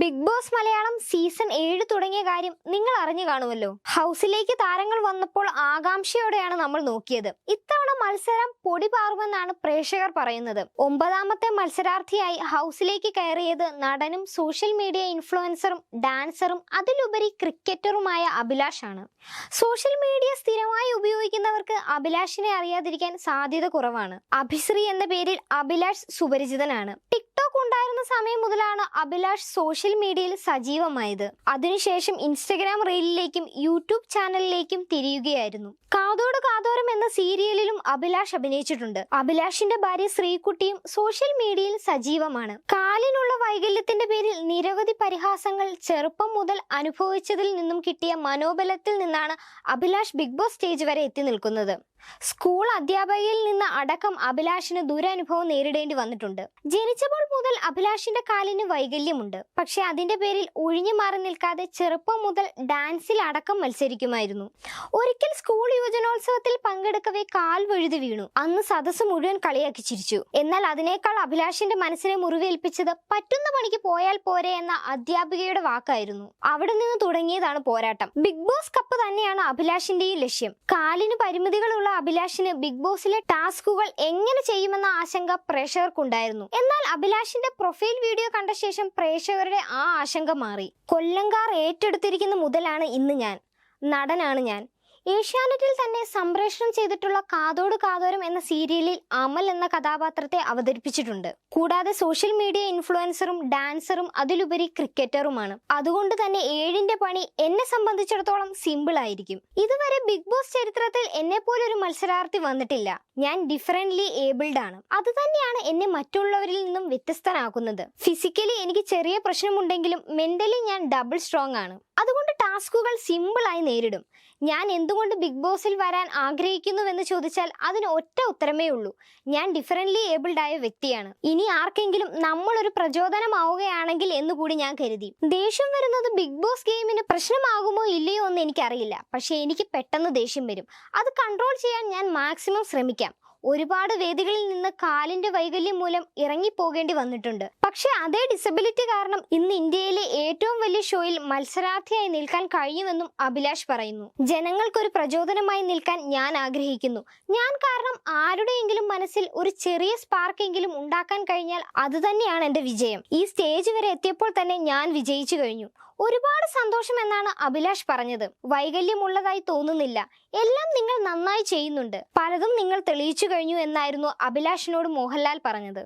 Big boss Malayalam season ഏഴ് തുടങ്ങിയ കാര്യം നിങ്ങൾ അറിഞ്ഞു കാണുമല്ലോ. ഹൗസിലേക്ക് താരങ്ങൾ വന്നപ്പോൾ ആകാംക്ഷയോടെയാണ് നമ്മൾ നോക്കിയത്. ഇത്തവണ മത്സരം പൊടി പാറുമെന്നാണ് പ്രേക്ഷകർ പറയുന്നത്. ഒമ്പതാമത്തെ മത്സരാർത്ഥിയായി ഹൗസിലേക്ക് കയറിയത് നടനും സോഷ്യൽ മീഡിയ ഇൻഫ്ലുവൻസറും ഡാൻസറും അതിലുപരി ക്രിക്കറ്ററുമായ അഭിലാഷ് ആണ്. സോഷ്യൽ മീഡിയ സ്ഥിരമായി ഉപയോഗിക്കുന്നവർക്ക് അഭിലാഷിനെ അറിയാതിരിക്കാൻ സാധ്യത കുറവാണ്. അഭിശ്രീ എന്ന പേരിൽ അഭിലാഷ് സുപരിചിതനാണ്. ടിക്ടോക്ക് ഉണ്ടായിരുന്ന സമയം മുതലാണ് അഭിലാഷ് സോഷ്യൽ മീഡിയയിൽ സജീവമായത്. അതിനുശേഷം ഇൻസ്റ്റഗ്രാം റീലിലേക്കും യൂട്യൂബ് ചാനലിലേക്കും തിരിയുകയായിരുന്നു. കാതോട് കാതോരം എന്ന സീരിയലിലും അഭിലാഷ് അഭിനയിച്ചിട്ടുണ്ട്. അഭിലാഷിന്റെ ഭാര്യ ശ്രീകുട്ടിയും സോഷ്യൽ മീഡിയയിൽ സജീവമാണ്. കാലിനുള്ള വൈകല്യത്തിന്റെ പേരിൽ നിരവധി പരിഹാസങ്ങൾ ചെറുപ്പം മുതൽ അനുഭവിച്ചതിൽ നിന്നും കിട്ടിയ മനോബലത്തിൽ നിന്നാണ് അഭിലാഷ് ബിഗ് ബോസ് സ്റ്റേജ് വരെ എത്തി നിൽക്കുന്നത്. സ്കൂൾ അധ്യാപകയിൽ നിന്ന് അടക്കം അഭിലാഷിന് ദുരനുഭവം നേരിടേണ്ടി വന്നിട്ടുണ്ട്. ജനിച്ചപ്പോൾ മുതൽ അഭിലാഷിന്റെ കാലിന് വൈകല്യമുണ്ട്. പക്ഷെ അതിന്റെ പേരിൽ ഒഴിഞ്ഞു മാറി നിൽക്കാതെ ചെറുപ്പം മുതൽ ഡാൻസിൽ അടക്കം മത്സരിക്കുമായിരുന്നു. ഒരിക്കൽ സ്കൂൾ യുവജനോത്സവത്തിൽ പങ്കെടുക്കവേ കാൽ വഴുതി വീണു. അന്ന് സദസ് മുഴുവൻ കളിയാക്കി ചിരിച്ചു. എന്നാൽ അതിനേക്കാൾ അഭിലാഷിന്റെ മനസ്സിനെ മുറിവേൽപ്പിച്ചത് പറ്റുന്ന പണിക്ക് പോയാൽ പോരെ എന്ന അധ്യാപികയുടെ വാക്കായിരുന്നു. അവിടെ നിന്ന് തുടങ്ങിയതാണ് പോരാട്ടം. ബിഗ് ബോസ് കപ്പ് തന്നെയാണ് അഭിലാഷിന്റെയും ലക്ഷ്യം. കാലിന് പരിമിതികളുള്ള അഭിലാഷിന് ബിഗ് ബോസിലെ ടാസ്കുകൾ എങ്ങനെ ചെയ്യുമെന്ന ആശങ്ക പ്രേക്ഷകർക്കുണ്ടായിരുന്നു. എന്നാൽ അഭിലാഷിന്റെ പ്രൊഫൈൽ വീഡിയോ കണ്ട ശേഷം പ്രേക്ഷകരുടെ ആ ആശങ്ക മാറി. കൊല്ലങ്കാർ ഏറ്റെടുത്തിരിക്കുന്ന മുതലാണ് ഇന്ന് ഞാൻ. നടനാണ് ഞാൻ. ഏഷ്യാനെറ്റിൽ തന്നെ സംപ്രേഷണം ചെയ്തിട്ടുള്ള കാതോട് കാതോരം എന്ന സീരിയലിൽ അമൽ എന്ന കഥാപാത്രത്തെ അവതരിപ്പിച്ചിട്ടുണ്ട്. കൂടാതെ സോഷ്യൽ മീഡിയ ഇൻഫ്ലുവൻസറും ഡാൻസറും അതിലുപരി ക്രിക്കറ്ററുമാണ്. അതുകൊണ്ട് തന്നെ ഏഴിന്റെ പണി എന്നെ സംബന്ധിച്ചിടത്തോളം സിമ്പിൾ ആയിരിക്കും. ഇതുവരെ ബിഗ് ബോസ് ചരിത്രത്തിൽ എന്നെ പോലൊരു മത്സരാർത്ഥി വന്നിട്ടില്ല. ഞാൻ ഡിഫറെന്റ്ലി ഏബിൾഡ് ആണ്. അത് തന്നെയാണ് എന്നെ മറ്റുള്ളവരിൽ നിന്നും വ്യത്യസ്തനാക്കുന്നത്. ഫിസിക്കലി എനിക്ക് ചെറിയ പ്രശ്നമുണ്ടെങ്കിലും മെന്റലി ഞാൻ ഡബിൾ സ്ട്രോങ് ആണ്. ടാസ്കുകൾ സിമ്പിളായി നേരിടും. ഞാൻ എന്തുകൊണ്ട് ബിഗ് ബോസിൽ വരാൻ ആഗ്രഹിക്കുന്നുവെന്ന് ചോദിച്ചാൽ അതിന് ഒറ്റ ഉത്തരമേ ഉള്ളൂ. ഞാൻ ഡിഫറന്റ്ലി ഏബിൾഡ് ആയ വ്യക്തിയാണ്. ഇനി ആർക്കെങ്കിലും നമ്മൾ ഒരു പ്രചോദനമാവുകയാണെങ്കിൽ എന്ന് കൂടി ഞാൻ കരുതി. ദേഷ്യം വരുന്നത് ബിഗ് ബോസ് ഗെയിമിന് പ്രശ്നമാകുമോ ഇല്ലയോ എന്ന് എനിക്കറിയില്ല. പക്ഷേ എനിക്ക് പെട്ടെന്ന് ദേഷ്യം വരും. അത് കൺട്രോൾ ചെയ്യാൻ ഞാൻ മാക്സിമം ശ്രമിക്കാം. ഒരുപാട് വേദികളിൽ നിന്ന് കാലിന്റെ വൈകല്യം മൂലം ഇറങ്ങിപ്പോകേണ്ടി വന്നിട്ടുണ്ട്. പക്ഷെ അതേ ഡിസബിലിറ്റി കാരണം ഇന്ന് ഇന്ത്യയിലെ ഏറ്റവും വലിയ ഷോയിൽ മത്സരാർത്ഥിയായി നിൽക്കാൻ കഴിയുമെന്നും അഭിലാഷ് പറയുന്നു. ജനങ്ങൾക്കൊരു പ്രചോദനമായി നിൽക്കാൻ ഞാൻ ആഗ്രഹിക്കുന്നു. ഞാൻ കാരണം ആരുടെയെങ്കിലും മനസ്സിൽ ഒരു ചെറിയ സ്പാർക്കെങ്കിലും ഉണ്ടാക്കാൻ കഴിഞ്ഞാൽ അത് തന്നെയാണ് എന്റെ വിജയം. ഈ സ്റ്റേജ് വരെ എത്തിയപ്പോൾ തന്നെ ഞാൻ വിജയിച്ചു കഴിഞ്ഞു. ഒരുപാട് സന്തോഷം എന്നാണ് അഭിലാഷ് പറഞ്ഞത്. വൈകല്യമുള്ളതായി തോന്നുന്നില്ല. എല്ലാം നിങ്ങൾ നന്നായി ചെയ്യുന്നുണ്ട്. പലതും നിങ്ങൾ തെളിയിച്ചു കഴിഞ്ഞു എന്നായിരുന്നു അഭിലാഷിനോട് മോഹൻലാൽ പറഞ്ഞത്.